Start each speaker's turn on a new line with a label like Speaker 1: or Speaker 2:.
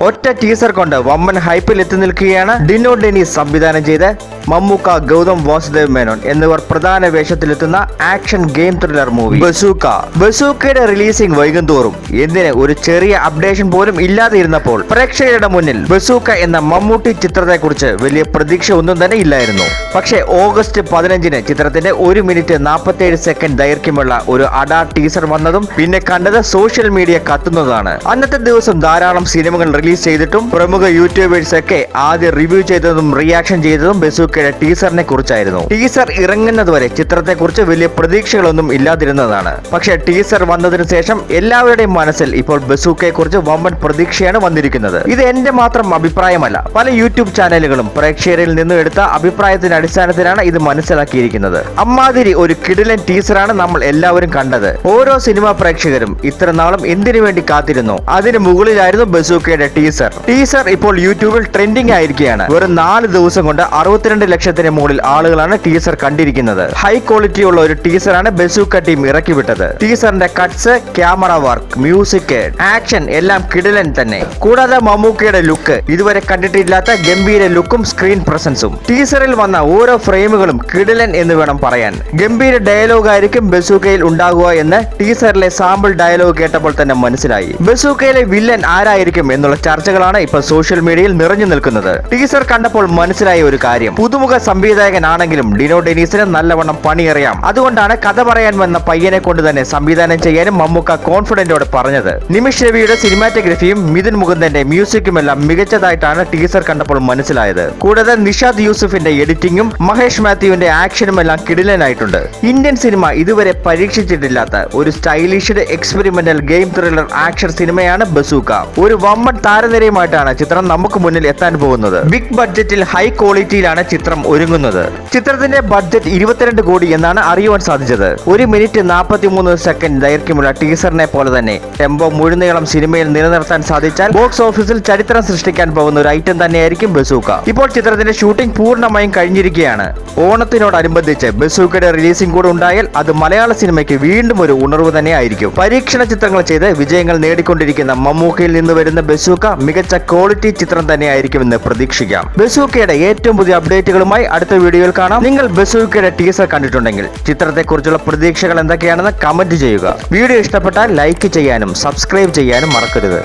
Speaker 1: ഒറ്റ ടീസർ കൊണ്ട് വമ്മൻ ഹൈപ്പിൽ എത്തി നിൽക്കുകയാണ് ഡിനോ ഡെനീസ് സംവിധാനം ചെയ്ത് മമ്മൂക്ക ഗൗതം വാസുദേവ് മേനോൻ എന്നിവർ പ്രധാന വേഷത്തിലെത്തുന്ന action game thriller movie. Bazooka. ബസൂക്കയുടെ releasing വൈകും തോറും. എന്തിന് ഒരു ചെറിയ അപ്ഡേഷൻ പോലും ഇല്ലാതെ ഇരുന്നപ്പോൾ പ്രേക്ഷകരുടെ മുന്നിൽ ബസൂക്ക എന്ന മമ്മൂട്ടി ചിത്രത്തെക്കുറിച്ച് വലിയ പ്രതീക്ഷ ഒന്നും തന്നെ ഇല്ലായിരുന്നു. പക്ഷേ ഓഗസ്റ്റ് പതിനഞ്ചിന് ചിത്രത്തിന്റെ ഒരു മിനിറ്റ് നാൽപ്പത്തേഴ് സെക്കൻഡ് ദൈർഘ്യമുള്ള ഒരു അഡാ ടീസർ വന്നതും പിന്നെ കണ്ടത് സോഷ്യൽ മീഡിയ കത്തുന്നതാണ്. അന്നത്തെ ദിവസം ധാരാളം സിനിമകൾ റിലീസ് ചെയ്തിട്ടും പ്രമുഖ യൂട്യൂബേഴ്സ് ഒക്കെ ആദ്യം റിവ്യൂ ചെയ്തതും റിയാക്ഷൻ ചെയ്തതും ബസൂക്കയുടെ ടീസറിനെ കുറിച്ചായിരുന്നു. ടീസർ ഇറങ്ങുന്നതുവരെ ചിത്രത്തെക്കുറിച്ച് വലിയ പ്രതീക്ഷകളൊന്നും ഇല്ലാതിരുന്നതാണ്. പക്ഷേ ടീസർ വന്നതിന് ശേഷം എല്ലാവരുടെയും മനസ്സിൽ ഇപ്പോൾ ബസൂക്കയെ കുറിച്ച് വമ്പൻ പ്രതീക്ഷയാണ് വന്നിരിക്കുന്നത്. ഇത് എന്റെ മാത്രം അഭിപ്രായമല്ല. പല യൂട്യൂബ് ചാനലുകളും പ്രേക്ഷകരിൽ നിന്നും എടുത്ത അഭിപ്രായത്തിന്റെ അടിസ്ഥാനത്തിലാണ് ഇത് മനസ്സിലാക്കിയിരിക്കുന്നത്. അമ്മാതിരി ഒരു കിടിലൻ ടീസറാണ് നമ്മൾ എല്ലാവരും കണ്ടത്. ഓരോ സിനിമാ പ്രേക്ഷകരും ഇത്ര നാളും എന്തിനു വേണ്ടി കാത്തിരുന്നു? അതിന് മുകളിലായിരുന്നു ബസൂക്കയുടെ ടീസർ. ടീസർ ഇപ്പോൾ യൂട്യൂബിൽ ട്രെൻഡിംഗ് ആയിരിക്കുകയാണ്. വെറും നാല് ദിവസം കൊണ്ട് അറുപത്തിരണ്ട് ലക്ഷത്തിന് മുകളിൽ ആളുകളാണ് ടീസർ കണ്ടിരിക്കുന്നത്. ഹൈ ക്വാളിറ്റി ഉള്ള ഒരു ടീസറാണ് ബസൂക്ക ടീം ഇറക്കിവിട്ടത്. ടീസറിന്റെ cuts camera work music action എല്ലാം കിടലൻ തന്നെ. കൂടാതെ മമ്മൂക്കയുടെ ലുക്ക് ഇതുവരെ കണ്ടിട്ടില്ലാത്ത ഗംഭീര ലുക്കും സ്ക്രീൻ പ്രസൻസും ടീസറിൽ വന്ന ഓരോ ഫ്രെയിമുകളും കിടലൻ എന്ന് വേണം പറയാൻ. ഗംഭീര ഡയലോഗ് ആയിരിക്കും ബസൂക്കയിൽ ഉണ്ടാകുക എന്ന് ടീസറിലെ സാമ്പിൾ ഡയലോഗ് കേട്ടപ്പോൾ തന്നെ മനസ്സിലായി. ബസൂക്കയിലെ വില്ലൻ ആരായിരിക്കും എന്നുള്ള ചർച്ചകളാണ് ഇപ്പോൾ സോഷ്യൽ മീഡിയയിൽ നിറഞ്ഞു നിൽക്കുന്നത്. ടീസർ കണ്ടപ്പോൾ മനസ്സിലായ ഒരു കാര്യം. പുതുമുഖ സംവിധായകനാണെങ്കിലും ഡിനോ ഡെനീസിന് നല്ലവണ്ണം പണിയറിയാം. അതുകൊണ്ടാണ് കഥ പറയാൻ വന്ന പയ്യനെ കൊണ്ട് തന്നെ സംവിധാനം ചെയ്യാനും മമ്മൂക്ക കോൺഫിഡന്റോടെ പറഞ്ഞത്. നിമിഷ് രവിയുടെ സിനിമാറ്റോഗ്രഫിയും മിഥുൻ മുകുന്ദന്റെ മ്യൂസിക്കുമെല്ലാം മികച്ചതായിട്ടാണ് ടീസർ കണ്ടപ്പോൾ മനസ്സിലായത്. കൂടാതെ നിഷാദ് യൂസുഫിന്റെ എഡിറ്റിംഗും മഹേഷ് മാത്യുവിന്റെ ആക്ഷനും എല്ലാം കിടിലനായിട്ടുണ്ട്. ഇന്ത്യൻ സിനിമ ഇതുവരെ പരീക്ഷിച്ചിട്ടില്ലാത്ത ഒരു stylised experimental game thriller action സിനിമയാണ് ബസൂക്ക. ഒരു വമ്മൻ താരനിരയുമായിട്ടാണ് ചിത്രം നമുക്ക് മുന്നിൽ എത്താൻ പോകുന്നത്. ബിഗ് ബഡ്ജറ്റിൽ ഹൈ ക്വാളിറ്റിയിലാണ് ചിത്രം ഒരുങ്ങുന്നത്. ചിത്രത്തിന്റെ ബഡ്ജറ്റ് ഇരുപത്തിരണ്ട് കോടി എന്നാണ് അറിയുവാൻ സാധിച്ചത്. ഒരു മിനിറ്റ് നാൽപ്പത്തി മൂന്ന് സെക്കൻഡ് ദൈർഘ്യമുള്ള ടീസറിനെ പോലെ തന്നെ ടെമ്പോ മുഴുനീളം സിനിമയിൽ നിലനിർത്താൻ സാധിച്ചാൽ ബോക്സ് ഓഫീസിൽ ചരിത്രം സൃഷ്ടിക്കാൻ പോകുന്ന ഒരു ഐറ്റം തന്നെയായിരിക്കും ബസൂക്ക. ഇപ്പോൾ ചിത്രത്തിന്റെ ഷൂട്ടിംഗ് പൂർണമായും കഴിഞ്ഞിരിക്കുകയാണ്. ഓണത്തിനോടനുബന്ധിച്ച് ബസൂക്കയുടെ റിലീസിംഗ് കൂടെ ഉണ്ടായാൽ അത് മലയാള സിനിമയ്ക്ക് വീണ്ടും ഒരു ഉണർവ് തന്നെയായിരിക്കും. പരീക്ഷണ ചിത്രങ്ങൾ ചെയ്ത് വിജയങ്ങൾ നേടിക്കൊണ്ടിരിക്കുന്ന മമ്മൂക്കയിൽ നിന്ന് വരുന്ന ബസൂക്ക മികച്ച ക്വാളിറ്റി ചിത്രം തന്നെയായിരിക്കുമെന്ന് പ്രതീക്ഷിക്കാം. ബസൂക്കയുടെ ഏറ്റവും പുതിയ അപ്ഡേറ്റുകളുമായി അടുത്ത വീഡിയോയിൽ കാണാം. നിങ്ങൾ ബസൂക്കയുടെ ടീസർ കണ്ടിട്ടുണ്ടെങ്കിൽ. ചിത്രത്തെക്കുറിച്ചുള്ള പ്രതീക്ഷകൾ എന്തൊക്കെയാണെന്ന് കമന്റ് ചെയ്യുക. വീഡിയോ ഇഷ്ടപ്പെട്ടാൽ ലൈക്ക് ചെയ്യാനും സബ്സ്ക്രൈബ് ചെയ്യാനും മറക്കരുത്.